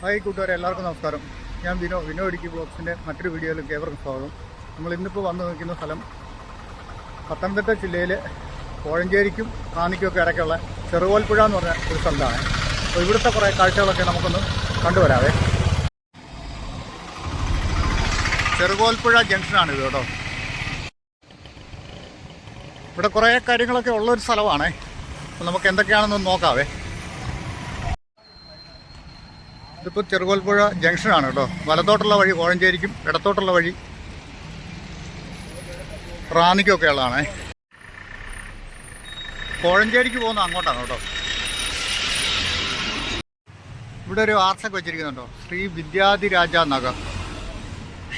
Hi കൂട്ടുകാരെ എല്ലാവർക്കും നമസ്കാരം. ഞാൻ വിനോ വിനോ ഇടുക്കി ബ്ലോഗ്സിന്റെ മറ്റൊരു വീഡിയോയിലേക്ക് ഏവർക്കും സ്വാഗതം. നമ്മൾ ഇന്നിപ്പോൾ വന്നു നിൽക്കുന്ന സ്ഥലം പത്തനംതിട്ട ജില്ലയിലെ കോഴഞ്ചേരിക്കും റാന്നിക്കും ഒക്കെ ഇടയ്ക്കുള്ള ചെറുകോൽപ്പുഴ എന്ന് പറഞ്ഞ ഒരു സ്ഥലമാണ് അപ്പോൾ ഇവിടുത്തെ കുറേ കാഴ്ചകളൊക്കെ നമുക്കൊന്ന് കണ്ടുവരാവേ. ചെറുകോൽപ്പുഴ ജംഗ്ഷനാണ് ഇത് കേട്ടോ. ഇവിടെ കുറേ കാര്യങ്ങളൊക്കെ ഉള്ളൊരു സ്ഥലമാണേ. അപ്പോൾ നമുക്ക് എന്തൊക്കെയാണെന്നൊന്ന് നോക്കാവേ. ഇതിപ്പോൾ ചെറുകോൽപ്പുഴ ജംഗ്ഷനാണ് കേട്ടോ. വലത്തോട്ടുള്ള വഴി കോഴഞ്ചേരിക്കും ഇടത്തോട്ടുള്ള വഴി റാന്നിക്കൊക്കെ ഉള്ളതാണേ. കോഴഞ്ചേരിക്ക് പോകുന്ന അങ്ങോട്ടാണ് കേട്ടോ. ഇവിടെ ഒരു ആർട്സൊക്കെ വെച്ചിരിക്കുന്നുണ്ടോ? ശ്രീ വിദ്യാധിരാജ നഗർ.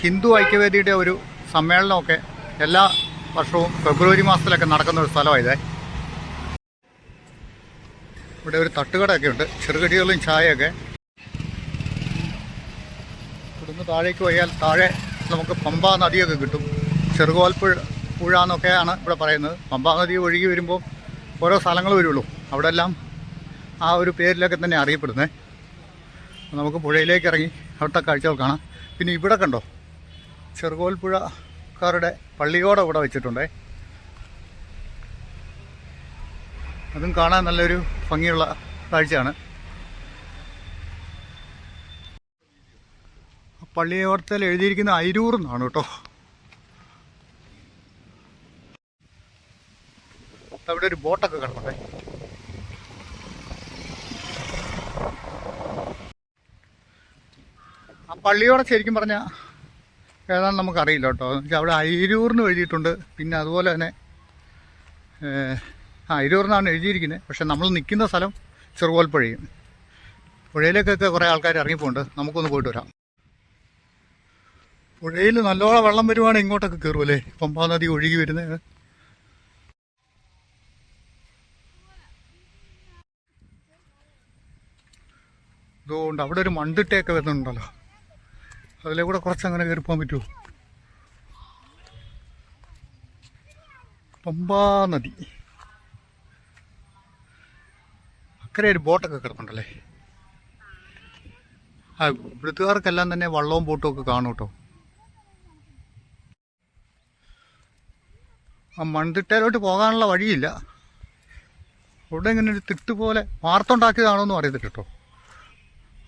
ഹിന്ദു ഐക്യവേദിയുടെ ഒരു സമ്മേളനമൊക്കെ എല്ലാ വർഷവും ഫെബ്രുവരി മാസത്തിലൊക്കെ നടക്കുന്ന ഒരു സ്ഥലമായതേ ഇവിടെ ഒരു തട്ടുകടയൊക്കെ ഉണ്ട്. ചെറുകടികളും ചായയൊക്കെ ഇവിടുന്ന് താഴേക്ക് പോയാൽ താഴെ നമുക്ക് പമ്പാ നദിയൊക്കെ കിട്ടും. ചെറുകോൽപ്പുഴ പുഴ എന്നൊക്കെയാണ് ഇവിടെ പറയുന്നത്. പമ്പാ നദി ഒഴുകി വരുമ്പോൾ ഓരോ സ്ഥലങ്ങൾ വരുള്ളൂ. അവിടെ എല്ലാം ആ ഒരു പേരിലൊക്കെ തന്നെ അറിയപ്പെടുന്നത് നമുക്ക് പുഴയിലേക്ക് ഇറങ്ങി അവിടുത്തെ കാഴ്ചകൾ കാണാം. പിന്നെ ഇവിടെ കണ്ടോ? ചെറുകോൽപ്പുഴക്കാരുടെ പള്ളിയോടെ ഇവിടെ വെച്ചിട്ടുണ്ടേ. അതും കാണാൻ നല്ലൊരു ഭംഗിയുള്ള കാഴ്ചയാണ്. പള്ളിയോർത്തൽ എഴുതിയിരിക്കുന്ന അയിരൂർ എന്നാണ് കേട്ടോ. അവിടെ ഒരു ബോട്ടൊക്കെ കിടപ്പുണ്ടേ. ആ പള്ളിയോടെ ശരിക്കും പറഞ്ഞാൽ ഏതാണെന്ന് നമുക്കറിയില്ല കേട്ടോ. അവിടെ അയിരൂറിന് എഴുതിയിട്ടുണ്ട്. പിന്നെ അതുപോലെ തന്നെ ആ അയിരൂർന്നാണ് എഴുതിയിരിക്കുന്നത്. പക്ഷെ നമ്മൾ നിൽക്കുന്ന സ്ഥലം ചെറുകോൽപ്പുഴയും പുഴയിലേക്കൊക്കെ കുറേ ആൾക്കാർ ഇറങ്ങിപ്പോണ്ട് നമുക്കൊന്ന് പോയിട്ട് വരാം. പുഴയിൽ നല്ലോണം വെള്ളം വരുവാണെങ്കിൽ ഇങ്ങോട്ടൊക്കെ കയറുമല്ലേ പമ്പാ നദി ഒഴുകി വരുന്നത് ഇതുകൊണ്ട് അവിടെ ഒരു മണ്ടിട്ടയൊക്കെ വരുന്നുണ്ടല്ലോ. അതിലെ കൂടെ കുറച്ച് അങ്ങനെ കയറി പോകാൻ പറ്റുമോ പമ്പാ നദി. അക്കരെ ഒരു ബോട്ടൊക്കെ കിടപ്പുണ്ടല്ലേ? ആ ഇവിടുത്തുകാർക്കെല്ലാം തന്നെ വള്ളവും ബോട്ടും ഒക്കെ കാണും കേട്ടോ. ആ മൺതിട്ടയിലോട്ട് പോകാനുള്ള വഴിയില്ല. അവിടെ ഇങ്ങനെ ഒരു തിട്ട് പോലെ വാർത്തുണ്ടാക്കിയതാണോ എന്നും അറിയത്തില്ല കേട്ടോ.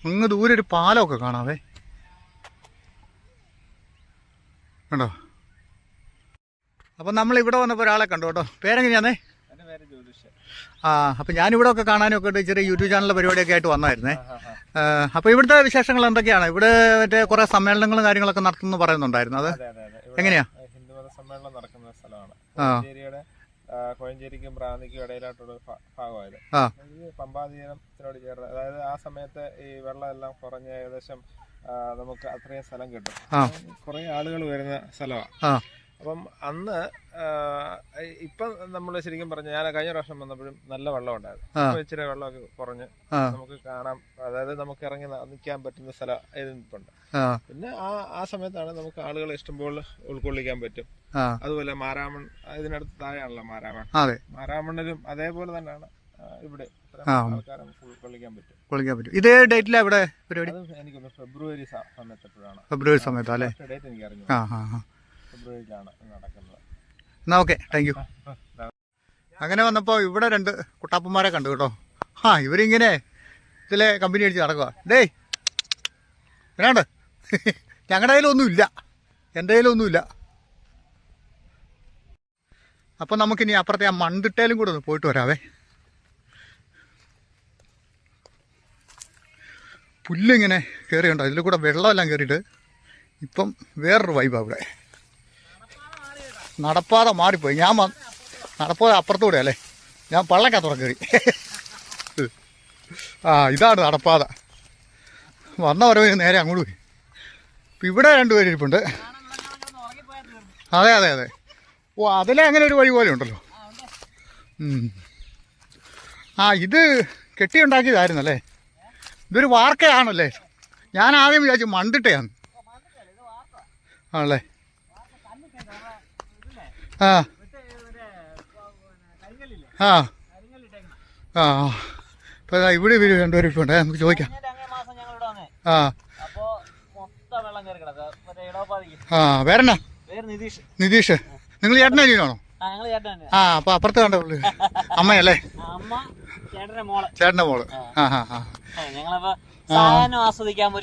അങ്ങ് ദൂരെ ഒരു പാലമൊക്കെ കാണാവേ. കണ്ടോ? അപ്പം നമ്മൾ ഇവിടെ വന്നപ്പോൾ ഒരാളെ കണ്ടു കേട്ടോ. പേരെങ്ങനെയാന്നേ? ആ അപ്പം ഞാനിവിടെ ഒക്കെ കാണാനൊക്കെ ഉണ്ട് ചെറിയ യൂട്യൂബ് ചാനലിലെ പരിപാടിയൊക്കെ ആയിട്ട് വന്നായിരുന്നേ. അപ്പോൾ ഇവിടുത്തെ വിശേഷങ്ങൾ എന്തൊക്കെയാണ്? ഇവിടെ മറ്റേ കുറേ സമ്മേളനങ്ങളും കാര്യങ്ങളൊക്കെ നടത്തുന്നു പറയുന്നുണ്ടായിരുന്നു അത്? എങ്ങനെയാ? ഹിന്ദുമത സമ്മേളനം നടക്കുന്ന സ്ഥലമാണ്. കോഴഞ്ചേരിയുടെ കോഴഞ്ചേരിക്കും പ്രാന്തിക്കും ഇടയിലായിട്ടുള്ള ഒരു ഭാഗമായത്. പമ്പാതീരത്തിനോട് ചേർന്ന് അതായത് ആ സമയത്ത് ഈ വെള്ളമെല്ലാം കുറഞ്ഞ് ഏകദേശം നമുക്ക് അത്രയും സ്ഥലം കിട്ടും. കുറെ ആളുകൾ വരുന്ന സ്ഥലമാണ് അപ്പം അന്ന് ഇപ്പൊ നമ്മൾ ശരിക്കും പറഞ്ഞ ഞാൻ കഴിഞ്ഞ പ്രാവശ്യം വന്നപ്പോഴും നല്ല വെള്ളം ഉണ്ടായിരുന്നു. ഇച്ചിരി വെള്ളമൊക്കെ കുറഞ്ഞ് നമുക്ക് കാണാം. അതായത് നമുക്ക് ഇറങ്ങി നിൽക്കാൻ പറ്റുന്ന സ്ഥലം ഇതുണ്ട് പിന്നെ ആ ആ സമയത്താണ് നമുക്ക് ആളുകളെ ഇഷ്ടംപോലെ ഉൾക്കൊള്ളിക്കാൻ പറ്റും. അതുപോലെ മാരാമൺ ഇതിനടുത്ത് താഴെയാണല്ലോ മാരാമൺ അതെ. മാരാമണ്ണിലും അതേപോലെ തന്നെയാണ് ഇവിടെ കൊള്ളിക്കാൻ പറ്റും. ഇതേ ഡേറ്റിലാണ് ഇവിടെ പരിപാടി? എനിക്ക് ഫെബ്രുവരി സമയത്തെപ്പോഴാണ്. ഫെബ്രുവരി സമയത്ത് അല്ലേ? ഡേറ്റ് എനിക്ക് അറിഞ്ഞു ഫെബ്രുവരിയിലാണ് നടക്കുന്നത്. എന്നാ ഓക്കെ താങ്ക് യു അങ്ങനെ വന്നപ്പോൾ ഇവിടെ രണ്ട് കുട്ടാപ്പന്മാരെ കണ്ടു കേട്ടോ. ആ ഇവരിങ്ങനെ ഇതിലെ കമ്പനി അടിച്ച് നടക്കുക ഡേയ് എന്നാണ്ട് ഞങ്ങളുടെ കയ്യിലൊന്നുമില്ല. എന്റെ കയ്യിലൊന്നുമില്ല. അപ്പം നമുക്കിനി അപ്പുറത്തെ ആ മൺതിട്ടയിലും കൂടെ ഒന്ന് പോയിട്ട് വരാവേ. പുല്ലിങ്ങനെ കയറിയുണ്ടോ ഇതിൽ കൂടെ വെള്ളമെല്ലാം കയറിയിട്ട് ഇപ്പം വേറൊരു വൈബാണ് ഇവിടെ. നടപ്പാത മാറിപ്പോയി. ഞാൻ നടപ്പാത അപ്പുറത്തൂടെ അല്ലേ? ഞാൻ പള്ളക്കത്തുറ കയറി ആ ഇതാണ് നടപ്പാത. വന്ന വരവ് നേരെ അങ്ങോട്ട് പോയി. ഇവിടെ രണ്ടുപേരിപ്പുണ്ട് അതെ അതെ അതെ. ഓ അതിലെ അങ്ങനെ ഒരു വഴി പോലെ ഉണ്ടല്ലോ. ആ ഇത് കെട്ടിയുണ്ടാക്കിയതായിരുന്നല്ലേ? ഇതൊരു വാർക്കയാണല്ലേ? ഞാൻ ആദ്യം വിചാരിച്ചു മണ്ടിട്ടയാണ് ആണല്ലേ? ആ. ആ. ആ അപ്പോൾ ഇവിടെ ഇവർ രണ്ടുപേരും ഇപ്പോൾ ഉണ്ട് നമുക്ക് ചോദിക്കാം. ആ. ആ വേറെന്നാ നിതീഷ്. നിതീഷ്. നിങ്ങൾ ചേട്ടനെ അനിയനാണോ ആ അപ്പൊ അപ്പുറത്ത് കണ്ട പുള്ളി. അമ്മയല്ലേ? അമ്മ ചേട്ടന്റെ മോൾ. ചേട്ടന്റെ ആ. ആ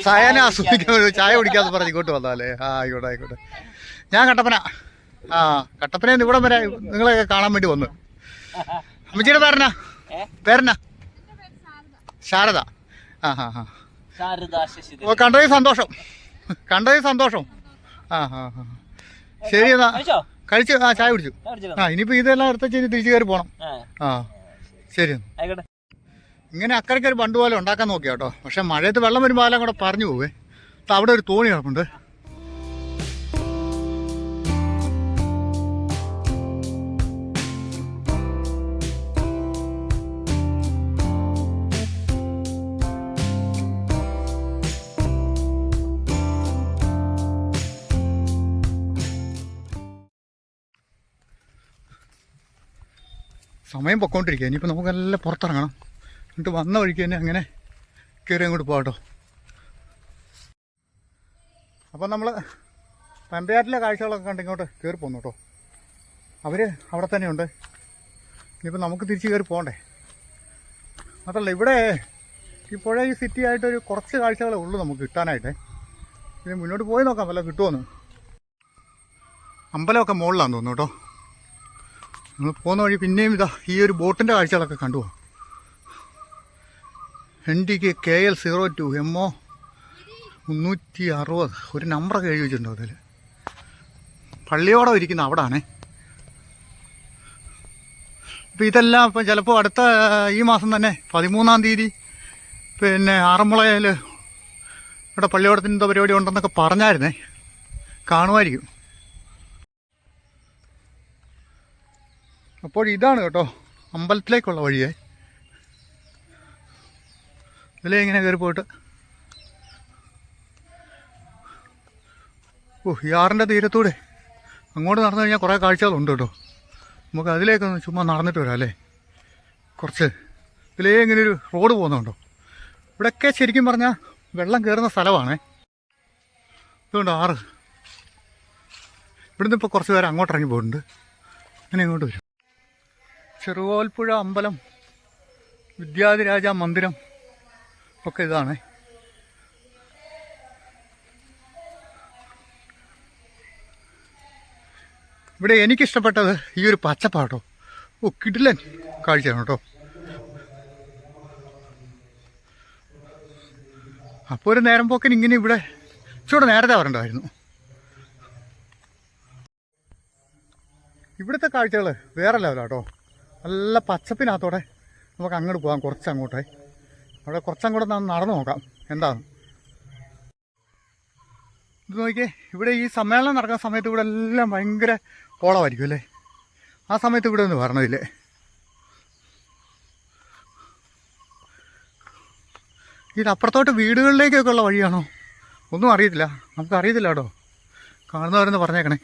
സായാഹ്നം ആസ്വദിക്കാൻ ഒരു ചായ കുടിക്കാന്ന് പറഞ്ഞ് ഇങ്ങോട്ട് വന്നാലേ ആ ആയിക്കോട്ടെ ആയിക്കോട്ടെ. ഞാൻ കട്ടപ്പന. ആ കട്ടപ്പന ഇവിടം വരെ നിങ്ങളെ കാണാൻ വേണ്ടി വന്നു. അമ്മച്ചിയുടെ പേരനാ? പേരനാ ശാരദ. ആ ഹാ ഹാ. ഓ കണ്ടതിൽ സന്തോഷം. കണ്ടതിൽ സന്തോഷം. ആ ഹാ ഹാ ശരി എന്നാ. കഴിച്ചോ ആ ചായ കുടിച്ചു? ആ ഇനിയിപ്പോ ഇതെല്ലാം എടുത്ത് ചെയ്ത് തിരിച്ചു കയറി പോണം. ആ, ശരി ഇങ്ങനെ അക്കരയ്ക്ക് ഒരു ബണ്ട് പോലെ ഉണ്ടാക്കാൻ നോക്കിയാട്ടോ പക്ഷെ മഴയത്ത് വെള്ളം വരുമ്പോൾ എല്ലാം കൂടെ പറഞ്ഞു പോവേ. അപ്പൊ അവിടെ ഒരു തോണി കിടപ്പുണ്ട്. സമയം പൊക്കോണ്ടിരിക്കുക. ഇനിയിപ്പോൾ നമുക്കെല്ലാം പുറത്തിറങ്ങണം. എന്നിട്ട് വന്ന വഴിക്ക് തന്നെ അങ്ങനെ കയറി അങ്ങോട്ട് പോകട്ടോ അപ്പം നമ്മൾ തമ്പയാറ്റിലെ കാഴ്ചകളൊക്കെ കണ്ട് ഇങ്ങോട്ട് കയറി പോന്നു കേട്ടോ. അവർ അവിടെ തന്നെയുണ്ട്. ഇനിയിപ്പോൾ നമുക്ക് തിരിച്ച് കയറി പോകണ്ടേ? മാത്രമല്ല ഇവിടെ ഇപ്പോഴേ പുഴ ഈ സിറ്റി ആയിട്ടൊരു കുറച്ച് കാഴ്ചകളേ ഉള്ളൂ നമുക്ക് കിട്ടാനായിട്ട്. ഇനി മുന്നോട്ട് പോയി നോക്കാം വല്ല കിട്ടുമെന്ന് അമ്പലമൊക്കെ മുകളിലാന്ന് തോന്നുന്നു കേട്ടോ. നമ്മൾ പോകുന്ന വഴി പിന്നെയും ഇതാ ഈ ഒരു ബോട്ടിന്റെ കാഴ്ചകളൊക്കെ കണ്ടു N D K K L zero two M O മുന്നൂറ്റി അറുപത്. ഒരു നമ്പറൊക്കെ എഴുതി വെച്ചിട്ടുണ്ടോ അതിൽ പള്ളിയോടെ ഇരിക്കുന്ന അവിടാണേ. അപ്പം ഇതെല്ലാം ഇപ്പം ചിലപ്പോൾ അടുത്ത ഈ മാസം തന്നെ പതിമൂന്നാം തീയതി പിന്നെ ആറന്മുളയിൽ ഇവിടെ പള്ളിയോടത്തിന്റെ പരിപാടി ഉണ്ടെന്നൊക്കെ പറഞ്ഞായിരുന്നേ. കാണുമായിരിക്കും. അപ്പോൾ ഇതാണ് കേട്ടോ അമ്പലത്തിലേക്കുള്ള വഴിയേ. ഇതിലേ ഇങ്ങനെ കയറി പോയിട്ട്. ഓ ഈ ആറിന്റെ തീരത്തൂടെ അങ്ങോട്ട് നടന്നു കഴിഞ്ഞാൽ കുറേ കാഴ്ചകളുണ്ട് കേട്ടോ. നമുക്ക് അതിലേക്കൊന്ന് ചുമ്മാ നടന്നിട്ട് വരാം അല്ലേ? കുറച്ച് ഇതിലേ ഇങ്ങനെ ഒരു റോഡ് പോകുന്നുണ്ടോ? ഇവിടെയൊക്കെ ശരിക്കും പറഞ്ഞാൽ വെള്ളം കയറുന്ന സ്ഥലമാണേ. ഇതുകൊണ്ട് ആറ്? ഇവിടുന്ന് ഇപ്പോൾ കുറച്ച് പേര് അങ്ങോട്ട് ഇറങ്ങി പോയിട്ടുണ്ട് അങ്ങനെ ഇങ്ങോട്ട് വരും. ചെറുകോൽപ്പുഴ അമ്പലം വിദ്യാധിരാജ മന്ദിരം ഒക്കെ ഇതാണ്. ഇവിടെ എനിക്കിഷ്ടപ്പെട്ടത് ഈ ഒരു പച്ചപ്പാട്ടോ. ഓ കിടിലൻ കാഴ്ചയാണ് കേട്ടോ. അപ്പോൾ ഒരു നേരം പോക്കൻ ഇങ്ങനെ ഇവിടെ ചൂട് നേരത്തെ വരണ്ടായിരുന്നു ഇവിടുത്തെ കാഴ്ചകൾ വേറെ ലെവലാട്ടോ. നല്ല പച്ചപ്പിനകത്തോടെ നമുക്ക് അങ്ങോട്ട് പോകാം കുറച്ച് അങ്ങോട്ടേ അവിടെ കുറച്ചങ്ങോട്ട് നടന്നു നോക്കാം. എന്താണ് ഇത് നോക്കിയേ ഇവിടെ ഈ സമ്മേളനം നടക്കുന്ന സമയത്ത് ഇവിടെ എല്ലാം ഭയങ്കര കോളമായിരിക്കും അല്ലേ? ആ സമയത്ത് ഇവിടെ ഒന്ന് വരണമില്ലേ ഇത് അപ്പുറത്തോട്ട് വീടുകളിലേക്കൊക്കെ ഉള്ള വഴിയാണോ? ഒന്നും അറിയത്തില്ല. നമുക്ക് അറിയത്തില്ല കേട്ടോ. കാണുന്നവരെന്ന് പറഞ്ഞേക്കണേ.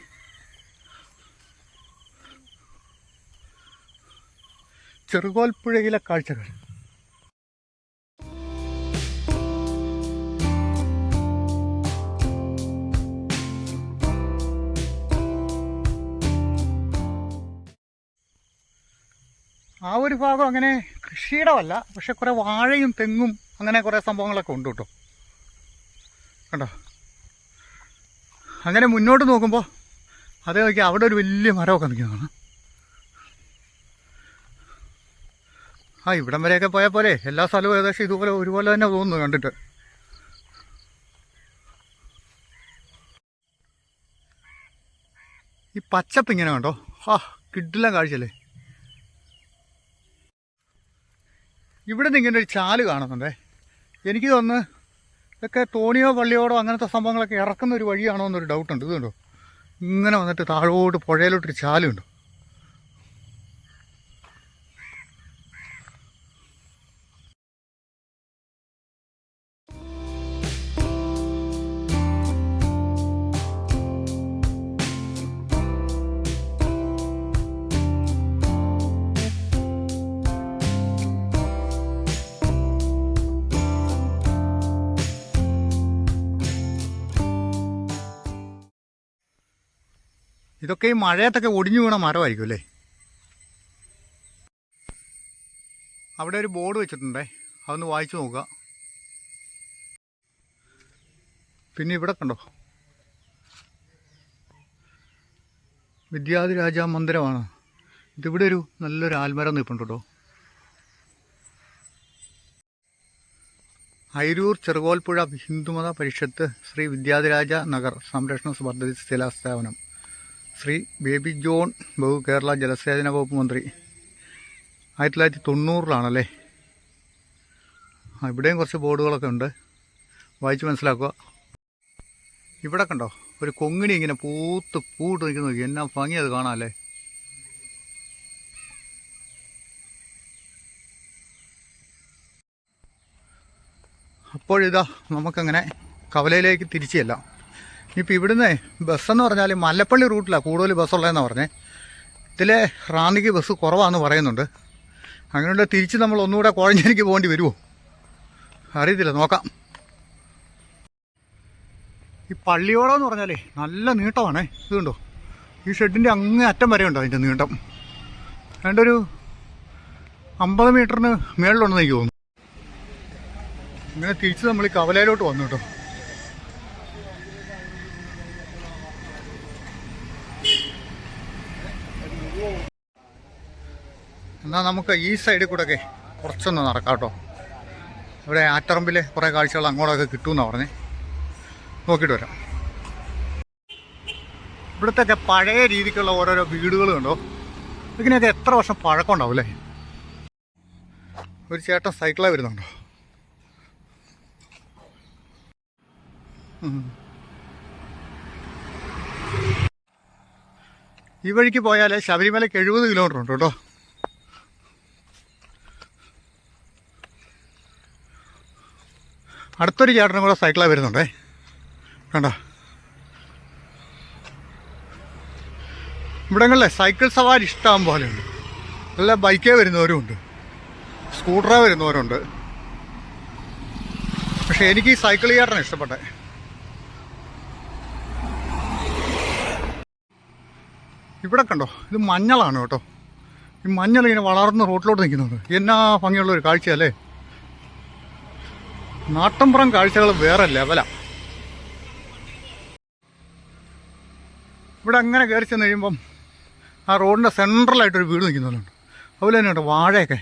ചെറുകോൽപ്പുഴയിലെ കാഴ്ചകൾ. ആ ഒരു ഭാഗം അങ്ങനെ കൃഷിയിടമല്ല പക്ഷെ കുറേ വാഴയും തെങ്ങും അങ്ങനെ കുറേ സംഭവങ്ങളൊക്കെ ഉണ്ട് കേട്ടോ. കണ്ടോ? അങ്ങനെ മുന്നോട്ട് നോക്കുമ്പോൾ അതേ നോക്കി അവിടെ ഒരു വലിയ മരമൊക്കെ നിൽക്കുന്നതാണ്. ആ ഇവിടം വരെയൊക്കെ പോയാൽ പോലെ എല്ലാ സ്ഥലവും ഏകദേശം ഇതുപോലെ ഒരുപോലെ തന്നെ തോന്നുന്നു കണ്ടിട്ട്. ഈ പച്ചപ്പ് ഇങ്ങനെ കണ്ടോ? ആ കിഡില്ല കാഴ്ചയല്ലേ? ഇവിടെ നിന്ന് ഇങ്ങനെ ഒരു ചാൽ കാണുന്നുണ്ടേ. എനിക്ക് തോന്നുന്നു ഇതൊക്കെ തോണിയോ പള്ളിയോടോ അങ്ങനത്തെ സംഭവങ്ങളൊക്കെ ഇറക്കുന്ന ഒരു വഴിയാണോ എന്നൊരു ഡൗട്ടുണ്ട് ഇതുണ്ടോ ഇങ്ങനെ വന്നിട്ട് താഴോട്ട് പുഴയിലോട്ടൊരു ചാലുണ്ട്. ഇതൊക്കെ ഈ മഴയത്തൊക്കെ ഒടിഞ്ഞു വീണ മരമായിരിക്കും അല്ലേ? അവിടെ ഒരു ബോർഡ് വെച്ചിട്ടുണ്ടേ. അതൊന്ന് വായിച്ചു നോക്കുക. പിന്നെ ഇവിടെ കണ്ടോ? വിദ്യാധിരാജ മന്ദിരമാണ്. ഇതിവിടെ ഒരു നല്ലൊരു ആൽമരം നിൽപ്പുണ്ട് കേട്ടോ. ചെറുകോൽപ്പുഴ ഹിന്ദുമത പരിഷത്ത് ശ്രീ വിദ്യാധിരാജ നഗർ സംരക്ഷണ പദ്ധതി ശിലാസ്ഥാപനം. ശ്രീ ബേബി ജോൺ ബഹു കേരള ജലസേചന വകുപ്പ് മന്ത്രി. ആയിരത്തി തൊള്ളായിരത്തി തൊണ്ണൂറിലാണല്ലേ ഇവിടെയും കുറച്ച് ബോർഡുകളൊക്കെ ഉണ്ട്. വായിച്ച് മനസ്സിലാക്കുക. ഇവിടെ കണ്ടോ? ഒരു കൊങ്ങിണി ഇങ്ങനെ പൂത്ത് പൂട്ട് നിൽക്കുന്ന നോക്കി. എന്നാ ഭംഗി അത് കാണാമല്ലേ അപ്പോഴിതാ നമുക്കങ്ങനെ കവലയിലേക്ക് തിരിച്ചു ചെല്ലാം. ഇനിയിപ്പോൾ ഇവിടുന്ന് ബസ്സെന്ന് പറഞ്ഞാൽ മല്ലപ്പള്ളി റൂട്ടിലാണ് കൂടുതൽ ബസ്സുള്ളതെന്നാണ് പറഞ്ഞേ. ഇതിലെ റാന്നിക്ക് ബസ് കുറവാണെന്ന് പറയുന്നുണ്ട്. അങ്ങനെയുള്ള തിരിച്ച് നമ്മൾ ഒന്നുകൂടെ കോഴഞ്ചേരിക്ക് പോകേണ്ടി വരുമോ അറിയത്തില്ല നോക്കാം. ഈ പള്ളിയോടം എന്ന് പറഞ്ഞാലേ നല്ല നീട്ടമാണേ. ഇതുണ്ടോ? ഈ ഷെഡിന്റെ അങ്ങേ അറ്റം വരെ ഉണ്ടോ അതിന്റെ നീട്ടം? ഒരു അമ്പത് മീറ്ററിന് മേളിലുണ്ടെന്ന് എനിക്ക് തോന്നുന്നു. ഇങ്ങനെ തിരിച്ച് നമ്മൾ ഈ കവലയിലോട്ട് വന്നു കേട്ടോ. എന്നാൽ നമുക്ക് ഈ സൈഡിൽ കൂടെ ഒക്കെ കുറച്ചൊന്ന് നടക്കാം കേട്ടോ ഇവിടെ ആറ്ററമ്പിൽ കുറേ കാഴ്ചകൾ അങ്ങോട്ടൊക്കെ കിട്ടുമെന്നാണ് പറഞ്ഞേ. നോക്കിയിട്ട് വരാം. ഇവിടുത്തെയൊക്കെ പഴയ രീതിക്കുള്ള ഓരോരോ വീടുകളും ഉണ്ടോ ഇതിനൊക്കെ എത്ര വർഷം പഴക്കം ഉണ്ടാവും അല്ലേ? ഒരു ചേട്ടൻ സൈക്കിളായി വരുന്നുണ്ടോ. ഈ വഴിക്ക് പോയാൽ ശബരിമലയ്ക്ക് എഴുപത് കിലോമീറ്റർ ഉണ്ട് കേട്ടോ. അടുത്തൊരു ചേട്ടനും കൂടെ സൈക്കിളാണ് വരുന്നുണ്ടേ. കണ്ടോ? ഇവിടങ്ങളിലെ സൈക്കിൾ സവാരി ഇഷ്ടം പോലെയുണ്ട്. നല്ല ബൈക്കേ വരുന്നവരും ഉണ്ട് സ്കൂട്ടറേ വരുന്നവരുണ്ട്. പക്ഷെ എനിക്ക് ഈ സൈക്കിൾ ചേട്ടനെ ഇഷ്ടപ്പെട്ടെ. ഇവിടെ കണ്ടോ? ഇത് മഞ്ഞളാണ് കേട്ടോ. ഈ മഞ്ഞൾ ഇങ്ങനെ വളർന്ന് റോട്ടിലോട്ട് നിൽക്കുന്നുണ്ട്. എന്നാ ഭംഗിയുള്ള ഒരു കാഴ്ചയല്ലേ? നാട്ടമ്പുറം കാഴ്ചകൾ വേറെ ലെവലാ ഇവിടെ അങ്ങനെ കയറി ചെന്ന് കഴിയുമ്പം ആ റോഡിന്റെ സെൻട്രലായിട്ടൊരു വീട് നിൽക്കുന്നുണ്ട് അതുപോലെ തന്നെ ഉണ്ട് വാഴയൊക്കെ.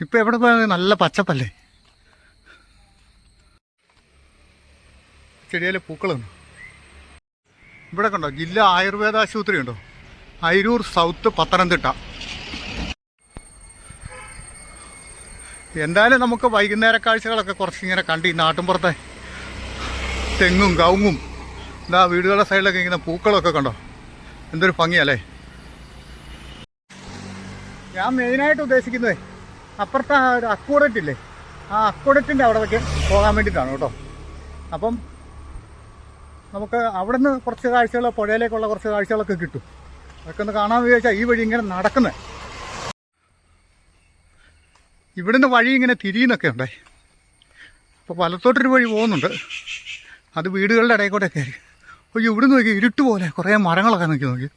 ഇപ്പം എവിടെ പോയാൽ നല്ല പച്ചപ്പല്ലേ? ചെടിയിലെ പൂക്കളുണ്ട് ഇവിടെ കണ്ടോ? ജില്ലാ ആയുർവേദ ആശുപത്രി ഉണ്ടോ? അയിരൂർ സൗത്ത് പത്തനംതിട്ട. എന്തായാലും നമുക്ക് വൈകുന്നേര കാഴ്ചകളൊക്കെ കുറച്ചിങ്ങനെ കണ്ട് ഈ നാട്ടിൻപുറത്തെ തെങ്ങും കവുങ്ങും എന്താ വീടുകളുടെ സൈഡിലൊക്കെ ഇങ്ങനെ പൂക്കളൊക്കെ കണ്ടോ? എന്തൊരു ഭംഗിയല്ലേ? ഞാൻ മെയിനായിട്ട് ഉദ്ദേശിക്കുന്നത് അപ്പുറത്തെ ആ ഒരു അക്കൂടറ്റ് ഇല്ലേ? ആ അക്കൂടറ്റിന്റെ അവിടേക്ക് പോകാൻ വേണ്ടിയിട്ടാണ് കേട്ടോ. അപ്പം നമുക്ക് അവിടെ നിന്ന് കുറച്ച് കാഴ്ചകൾ പുഴയിലേക്കുള്ള കുറച്ച് കാഴ്ചകളൊക്കെ കിട്ടും. അതൊക്കെ ഒന്ന് കാണാൻ വിചാരിച്ചാൽ ഈ വഴി ഇങ്ങനെ നടക്കുന്നത് ഇവിടുന്ന് വഴി ഇങ്ങനെ തിരിയുന്നൊക്കെ ഉണ്ടേ. അപ്പോൾ വലത്തോട്ടൊരു വഴി പോകുന്നുണ്ട്. അത് വീടുകളുടെ ഇടയിൽ കൂടെ കയറി അയ്യോ ഇവിടുന്ന് നോക്കി ഇരുട്ട് പോലെ. കുറേ മരങ്ങളൊക്കെ നോക്കി നോക്കി.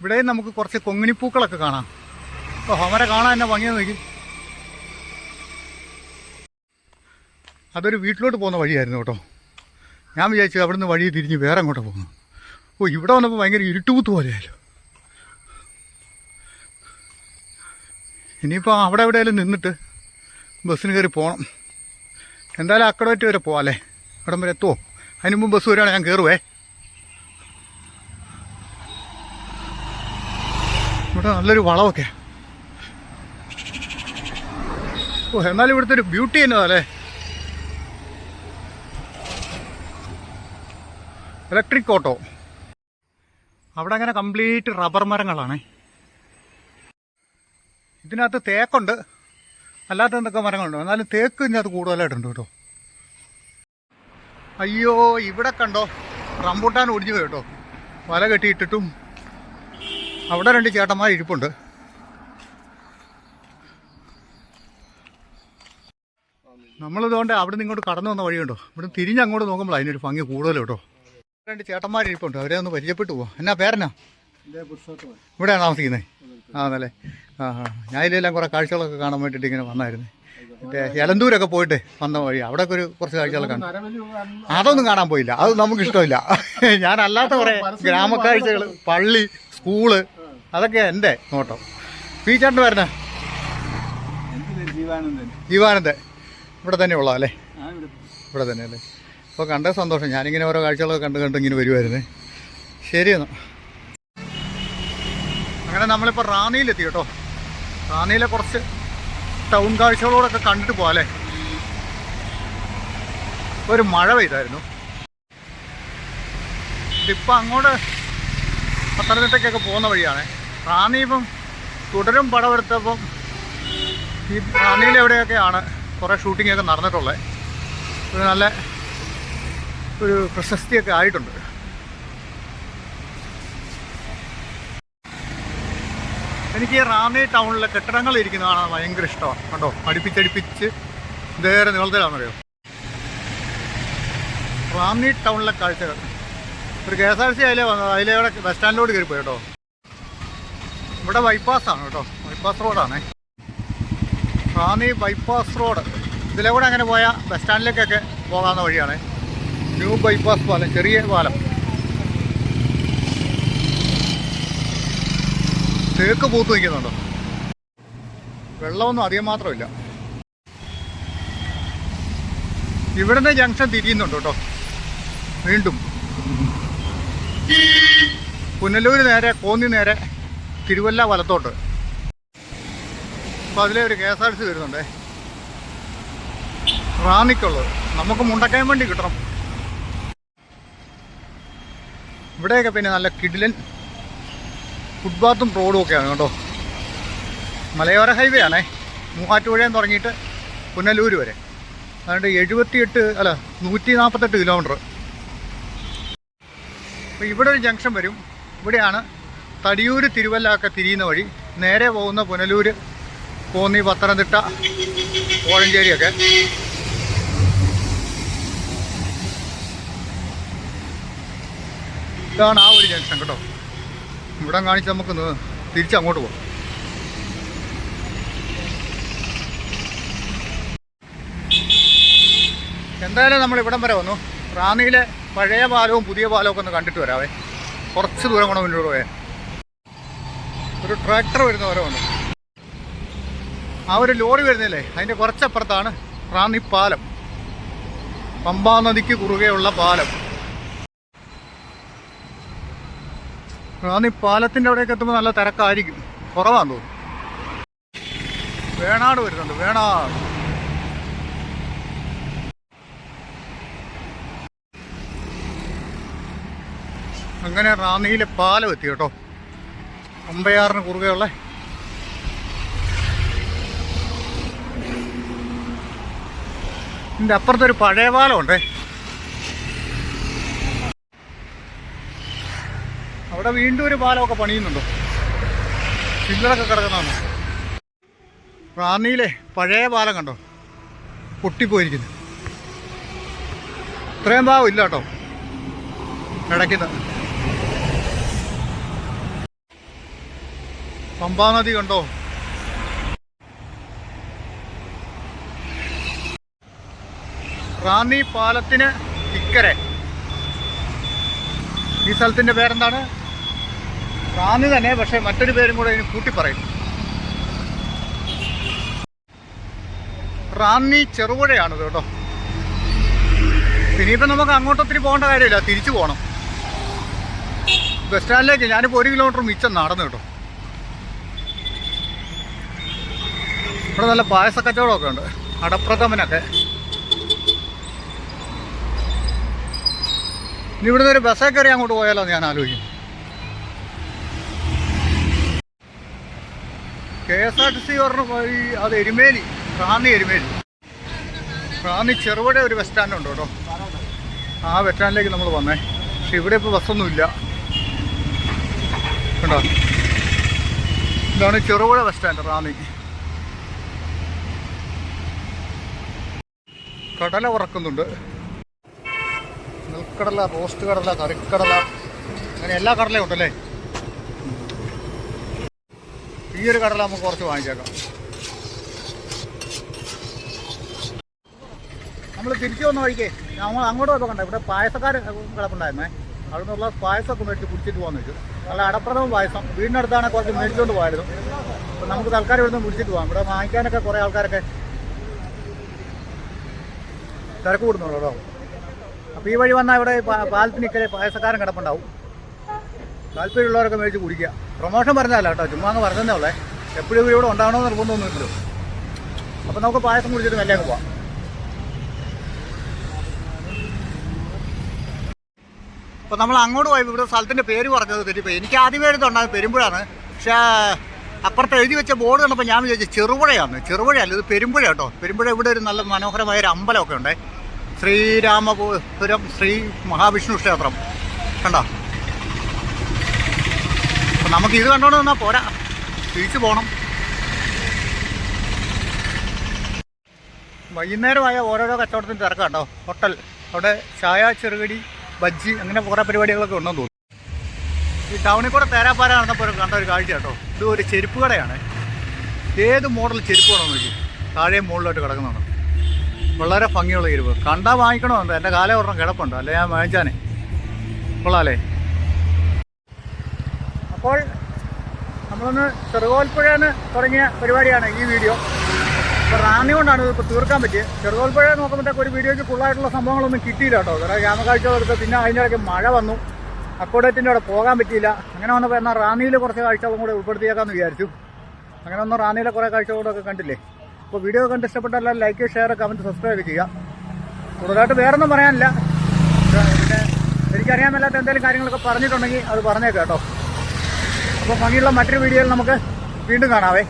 ഇവിടെ നമുക്ക് കുറച്ച് കൊങ്ങിണിപ്പൂക്കളൊക്കെ കാണാം. അപ്പോൾ അവരെ കാണാൻ എന്നെ ഭംഗിയാ നോക്കി. അതൊരു വീട്ടിലോട്ട് പോകുന്ന വഴിയായിരുന്നു കേട്ടോ. ഞാൻ വിചാരിച്ചു അവിടുന്ന് വഴി തിരിഞ്ഞ് വേറെ അങ്ങോട്ട് പോകുന്നു ഓ ഇവിടെ വന്നപ്പോൾ ഭയങ്കര ഇരുട്ടുകൂത്ത് പോലെയായല്ലോ. ഇനിയിപ്പോൾ അവിടെ എവിടെയെങ്കിലും നിന്നിട്ട് ബസ്സിന് കയറി പോകണം എന്തായാലും അക്കടവറ്റ് വരെ പോവാം അല്ലേ അവിടം വരെ എത്തുമോ അതിന് മുമ്പ് ബസ് വരികയാണെങ്കിൽ ഞാൻ കയറുവേ ഇവിടെ നല്ലൊരു വളമൊക്കെ ഓ എന്നാലും ഇവിടുത്തെ ഒരു ബ്യൂട്ടി എന്നതല്ലേ? Electric auto. അവിടെ അങ്ങനെ കംപ്ലീറ്റ് റബ്ബർ മരങ്ങളാണ്. ഇതിനകത്ത് തേക്കുണ്ട്. അല്ലാത്ത എന്തൊക്കെ മരങ്ങളുണ്ട്? എന്നാലും തേക്ക് ഇതിനകത്ത് കൂടുതലായിട്ടുണ്ട് കേട്ടോ. അയ്യോ ഇവിടെ കണ്ടോ? റംബൂട്ടാൻ ഒടിഞ്ഞു പോയി കേട്ടോ. വല കെട്ടിയിട്ടിട്ടും അവിടെ രണ്ട് ചേട്ടന്മാർ ഇരിപ്പുണ്ട്. നമ്മളിതുകൊണ്ട് അവിടെ നിന്ന് ഇങ്ങോട്ട് കടന്നു വന്ന വഴിയുണ്ടോ? ഇവിടെ തിരിഞ്ഞ് അങ്ങോട്ട് നോക്കുമ്പോൾ അതിനൊരു ഭംഗി കൂടുതൽ കേട്ടോ. രണ്ട് ചേട്ടന്മാർ ഇരിപ്പുണ്ട്. അവരെ ഒന്ന് പരിചയപ്പെട്ടു പോവാം. എന്നാ പേരെന്നാ? ഇവിടെയാണ് താമസിക്കുന്നത്? ആ അതല്ലേ ആ ആ. ഞാൻ ഇതിലെല്ലാം കുറേ കാഴ്ചകളൊക്കെ കാണാൻ വേണ്ടിയിട്ട് ഇങ്ങനെ വന്നായിരുന്നു. മറ്റേ എലന്തൂരൊക്കെ പോയിട്ട് വന്ന വഴി അവിടെ ഒരു കുറച്ച് കാഴ്ചകളൊക്കെ കാണും അതൊന്നും കാണാൻ പോയില്ല. അത് നമുക്ക് ഇഷ്ടമില്ല ഞാൻ അല്ലാത്ത കുറേ ഗ്രാമക്കാഴ്ചകൾ പള്ളി സ്കൂൾ അതൊക്കെ എന്റെ നോട്ടം. പി ചേട്ടൻ വരുന്ന ജീവാനന്ദൻ. ഇവിടെ തന്നെ ഉള്ള അല്ലേ? ഇവിടെ തന്നെ അല്ലേ? അപ്പോൾ കണ്ട സന്തോഷം. ഞാനിങ്ങനെ ഓരോ കാഴ്ചകളൊക്കെ കണ്ട് കണ്ട് ഇങ്ങനെ വരുമായിരുന്നു ശരി എന്നാ. അങ്ങനെ നമ്മളിപ്പോൾ റാന്നിയിലെത്തി കേട്ടോ. റാന്നിയിലെ കുറച്ച് ടൗൺ കാഴ്ചകളോടൊക്കെ കണ്ടിട്ട് പോകാം ഒരു മഴ പെയ്തായിരുന്നു. ഇതിപ്പോൾ അങ്ങോട്ട് പത്തനംതിട്ടയ്ക്കൊക്കെ പോകുന്ന വഴിയാണ്. റാന്നി ഇപ്പം തുടരും പടമെടുത്തപ്പം ഈ റാന്നിയിലെവിടെയൊക്കെയാണ് കുറേ ഷൂട്ടിങ്ങൊക്കെ നടന്നിട്ടുള്ളത്? ഒരു നല്ല ഒരു പ്രശസ്തിയൊക്കെ ആയിട്ടുണ്ട്. എനിക്ക് ഈ റാന്നി ടൗണിലെ കെട്ടിടങ്ങൾ ഇരിക്കുന്ന കാണാൻ ഭയങ്കര ഇഷ്ടമാണ്. കണ്ടോ? അടുപ്പിച്ചടുപ്പിച്ച് ഇതേറെ നീളത്തിലാണെന്നറിയോ റാന്നി ടൗണിലെ കാഴ്ചകൾ. ഒരു കെ എസ് ആർ സി അതിലേ വന്നത്. അതിലേ ഇവിടെ ബസ് സ്റ്റാൻഡിലോട്ട് കയറി പോയി കേട്ടോ. ഇവിടെ ബൈപ്പാസ് ആണ് കേട്ടോ. ബൈപ്പാസ് റോഡാണേ റാന്നി ബൈപ്പാസ് റോഡ് ഇതിലെ കൂടെ അങ്ങനെ പോയാൽ ബസ് സ്റ്റാൻഡിലേക്കൊക്കെ പോകാവുന്ന വഴിയാണ്. ന്യൂ ബൈപ്പാസ് പാലം ചെറിയ പാലം. തേക്ക് പൂത്ത് നിൽക്കുന്നുണ്ടോ? വെള്ളമൊന്നും അധികം മാത്രമില്ല. ഇവിടുന്ന് ജംഗ്ഷൻ തിരിയുന്നുണ്ട് കേട്ടോ. വീണ്ടും. പുനലൂര് നേരെ കോന്നി നേരെ തിരുവല്ല വലത്തോട്ട്. അപ്പോൾ അതിലെ ഒരു കെ എസ് ആർ സി വരുന്നുണ്ടേ. റാന്നിക്കുള്ളത്. നമുക്ക് മുണ്ടക്കാൻ വേണ്ടി കിട്ടണം. ഇവിടെയൊക്കെ പിന്നെ നല്ല കിടിലൻ ഫുട്പാത്തും റോഡും ഒക്കെയാണ് കേട്ടോ. മലയോര ഹൈവേ ആണേ. മൂവാറ്റുപുഴയിൽ തുടങ്ങിയിട്ട് പുനലൂർ വരെ. അതുകൊണ്ട് എഴുപത്തിയെട്ട് അല്ല നൂറ്റി നാൽപ്പത്തെട്ട് കിലോമീറ്റർ. അപ്പോൾ ഇവിടെ ഒരു ജംഗ്ഷൻ വരും. ഇവിടെയാണ് തടിയൂർ തിരുവല്ല ഒക്കെ തിരിയുന്ന വഴി നേരെ പോകുന്ന പുനലൂർ കോന്നി പത്തനംതിട്ട കോഴഞ്ചേരിയൊക്കെ ഇതാണ് ആ ഒരു ജംഗ്ഷൻ കേട്ടോ. ഇവിടെ കാണിച്ച് നമുക്ക് തിരിച്ച് അങ്ങോട്ട് പോകാം എന്തായാലും നമ്മൾ ഇവിടം വരെ വന്നു. റാന്നിയിലെ പഴയ പാലവും പുതിയ പാലവും ഒക്കെ ഒന്ന് കണ്ടിട്ട് വരാവേ. കുറച്ച് ദൂരം കൂടെ മുന്നോട്ട് പോയാൽ ഒരു ട്രാക്ടർ വരുന്ന വരെ വന്നു. ആ ഒരു ലോറി വരുന്നില്ലേ? അതിന്റെ കുറച്ചപ്പുറത്താണ് റാന്നി പാലം. പമ്പാ നദിക്ക് കുറുകെയുള്ള പാലം. റാന്നി പാലത്തിന്റെ അവിടെയൊക്കെ എത്തുമ്പോൾ നല്ല തിരക്കായിരിക്കും. കുറവാന്ന് തോന്നുന്നു. വേണാട് വരുന്നുണ്ട് വേണാട്. അങ്ങനെ റാന്നിയിലെ പാലം എത്തി കേട്ടോ. അമ്പയാറിന് കുറുകെയുള്ള ഇതിന്റെ അപ്പുറത്തൊരു പഴയ പാലമുണ്ടേ. അവിടെ വീണ്ടും ഒരു പാലമൊക്കെ പണിയുന്നുണ്ടോ. ചില്ലറൊക്കെ കിടക്കുന്നതാണ്. റാന്നിയിലെ പഴയ പാലം കണ്ടോ? പൊട്ടിപ്പോയിരിക്കുന്നു. ഇത്രയും ഭാഗം ഇല്ല കേട്ടോ. ഇടയ്ക്കുന്ന പമ്പാ നദി കണ്ടോ? റാന്നി പാലത്തിന് ഇക്കരെ. ഈ സ്ഥലത്തിന്റെ പേരെന്താണ്? റാന്നി തന്നെ പക്ഷെ മറ്റൊരു പേരും കൂടെ ഇതിന് കൂട്ടി പറയും. റാന്നി ചെറുപുഴയാണിത് കേട്ടോ. ഇനിയിപ്പോൾ നമുക്ക് അങ്ങോട്ടൊത്തിരി പോകേണ്ട കാര്യമില്ല തിരിച്ചു പോകണം. ബസ് സ്റ്റാൻഡിലേക്ക് ഞാനിപ്പോൾ ഒരു കിലോമീറ്റർ മിച്ചം നടന്നു കേട്ടോ. ഇവിടെ നല്ല പായസ കച്ചവടമൊക്കെ ഉണ്ട് അടപ്രഥമനൊക്കെ. ഇനി ഇവിടുന്ന് ഒരു ബസ്സേ കയറി അങ്ങോട്ട് പോയാലോ ഞാൻ ആലോചിക്കുന്നു. K S R T C പറഞ്ഞ പോയി അത് എരുമേലി റാന്നി എരുമേലി. റാന്നി ചെറുപുഴ ഒരു ബസ് സ്റ്റാൻഡ് ഉണ്ട് കേട്ടോ. ആ ബസ് സ്റ്റാൻഡിലേക്ക് നമ്മൾ വന്നേ. പക്ഷെ ഇവിടെ ഇപ്പോൾ ബസ്സൊന്നുമില്ല കേട്ടോ ഇതാണ് ചെറുപുഴ ബസ് സ്റ്റാൻഡ് റാന്നി. കടല ഉറക്കുന്നുണ്ട് നെൽക്കടല റോസ്റ്റ് കടല കറിക്കടല അങ്ങനെ എല്ലാ കടലയും ഉണ്ടല്ലേ? ഈ ഒരു കടല നമുക്ക് കുറച്ച് വാങ്ങിച്ചേക്കാം. നമ്മൾ തിരിച്ചു വന്ന വഴിക്ക് നമ്മൾ അങ്ങോട്ട് പോയപ്പോൾ ഇവിടെ പായസക്കാർ കിടപ്പുണ്ടായിരുന്നേ. അവിടെ നിന്നുള്ള പായസമൊക്കെ മേടിച്ച് കുടിച്ചിട്ട് പോകാന്ന് വെച്ചു. നല്ല അടപ്രഥമ പായസം. വീടിനടുത്താണ് കുറച്ച് മേടിച്ചുകൊണ്ട് പോയായിരുന്നു അപ്പം നമുക്ക് തൽക്കാലം ഇവിടുന്ന് കുടിച്ചിട്ട് പോകാം ഇവിടെ വാങ്ങിക്കാനൊക്കെ കുറേ ആൾക്കാരൊക്കെ തിരക്ക് കൂടുന്നുള്ളൂ കേട്ടോ. അപ്പോൾ ഈ വഴി വന്നാൽ ഇവിടെ പാലത്തിന് ഇക്കരെ പായസക്കാരൻ കിടപ്പുണ്ടാവും. താല്പര്യമുള്ളവരൊക്കെ മേടിച്ച് കുടിക്കുക. പ്രൊമോഷൻ പറഞ്ഞതല്ല കേട്ടോ. ചുമ്മാ അങ്ങ് പറഞ്ഞതേ ഉള്ളേ. എപ്പോഴും ഇവിടെ നിർബന്ധം നിർബന്ധമൊന്നുമില്ലല്ലോ അപ്പോൾ നമുക്ക് പായസം കുടിച്ചിട്ട് മെല്ലെ അങ്ങ് പോവാം. അപ്പോൾ നമ്മൾ അങ്ങോട്ട് പോയി ഇവിടെ സ്ഥലത്തിന്റെ പേര് പറഞ്ഞത് തെറ്റിപ്പോയി. എനിക്ക് ആദ്യമേ എഴുതുണ്ടായത് പെരുമ്പുഴാണ് പക്ഷേ അപ്പുറത്ത് എഴുതി വെച്ച ബോർഡ് കണ്ടപ്പോൾ ഞാൻ വിചാരിച്ചു ചെറുപുഴയാണ്. ചെറുപുഴയല്ല ഇത് പെരുമ്പുഴ കേട്ടോ. പെരുമ്പുഴ ഇവിടെ ഒരു നല്ല മനോഹരമായ ഒരു അമ്പലമൊക്കെ ഉണ്ട്. ശ്രീരാമപുരം ശ്രീ മഹാവിഷ്ണു ക്ഷേത്രം. കണ്ടോ? നമുക്ക് ഇത് കണ്ടോണ്ട് തന്നാ പോരാ. തിരിച്ചു പോകണം വൈകുന്നേരമായ ഓരോരോ കച്ചവടത്തിന് തിരക്കാം കേട്ടോ ഹോട്ടൽ അവിടെ ചായ ചെറുകടി ബജ്ജി അങ്ങനെ കുറേ പരിപാടികളൊക്കെ ഉണ്ടെന്ന് തോന്നുന്നു. ഈ ടൗണിൽ കൂടെ തേരാപ്പാര നടന്നപ്പോൾ കണ്ട ഒരു കാഴ്ച കേട്ടോ ഇത് ഒരു ചെരുപ്പ് കടയാണ്. ഏത് മോഡൽ ചെരുപ്പ് വേണമെന്ന് നോക്കി. താഴെ മുകളിലോട്ട് കിടക്കുന്നതാണ്. വളരെ ഭംഗിയുള്ള ചെരുപ്പ്. കണ്ടാൽ വാങ്ങിക്കണമെന്ന് എന്റെ കാലം ഒരെണ്ണം കിടപ്പുണ്ട്. അല്ലെ ഞാൻ വാങ്ങിച്ചാനേ. കൊള്ളാലേ അപ്പോൾ നമ്മളൊന്ന് ചെറുകോൽപ്പുഴന്ന് തുടങ്ങിയ പരിപാടിയാണ് ഈ വീഡിയോ. അപ്പോൾ റാന്നി കൊണ്ടാണ് ഇതിപ്പോൾ തീർക്കാൻ പറ്റിയത് ചെറുകോൽപ്പുഴ നോക്കുമ്പോഴത്തേക്ക് ഒരു വീഡിയോയ്ക്ക് ഫുള്ളായിട്ടുള്ള സംഭവങ്ങളൊന്നും കിട്ടിയില്ല കേട്ടോ. വേറെ ക്യാമറ കാഴ്ചകൾ എടുത്ത് പിന്നെ അതിന്റെ ഇടയ്ക്ക് മഴ വന്നു. അക്കോഡേറ്റിന്റെ അവിടെ പോകാൻ പറ്റിയില്ല. അങ്ങനെ വന്നപ്പോൾ എന്നാൽ റാന്നിയിൽ കുറച്ച് കാഴ്ചകളും കൂടെ ഉൾപ്പെടുത്തിയേക്കാമെന്ന് വിചാരിച്ചു. അങ്ങനെ ഒന്ന് റാന്നിയിലെ കുറേ കാഴ്ചകളൊക്കെ കണ്ടില്ലേ? അപ്പോൾ വീഡിയോ കണ്ട് ഇഷ്ടപ്പെട്ടാൽ ലൈക്ക് ഷെയർ കമന്റ് സബ്സ്ക്രൈബ് ചെയ്യുക. കൂടുതലായിട്ട് വേറൊന്നും പറയാനില്ല. പിന്നെ എനിക്കറിയാൻ മേലാത്ത എന്തെങ്കിലും കാര്യങ്ങളൊക്കെ പറഞ്ഞിട്ടുണ്ടെങ്കിൽ അത് പറഞ്ഞേക്കാം കേട്ടോ. അപ്പോൾ ഭംഗിയുള്ള മറ്റൊരു വീഡിയോയിൽ നമുക്ക് വീണ്ടും കാണാവേ.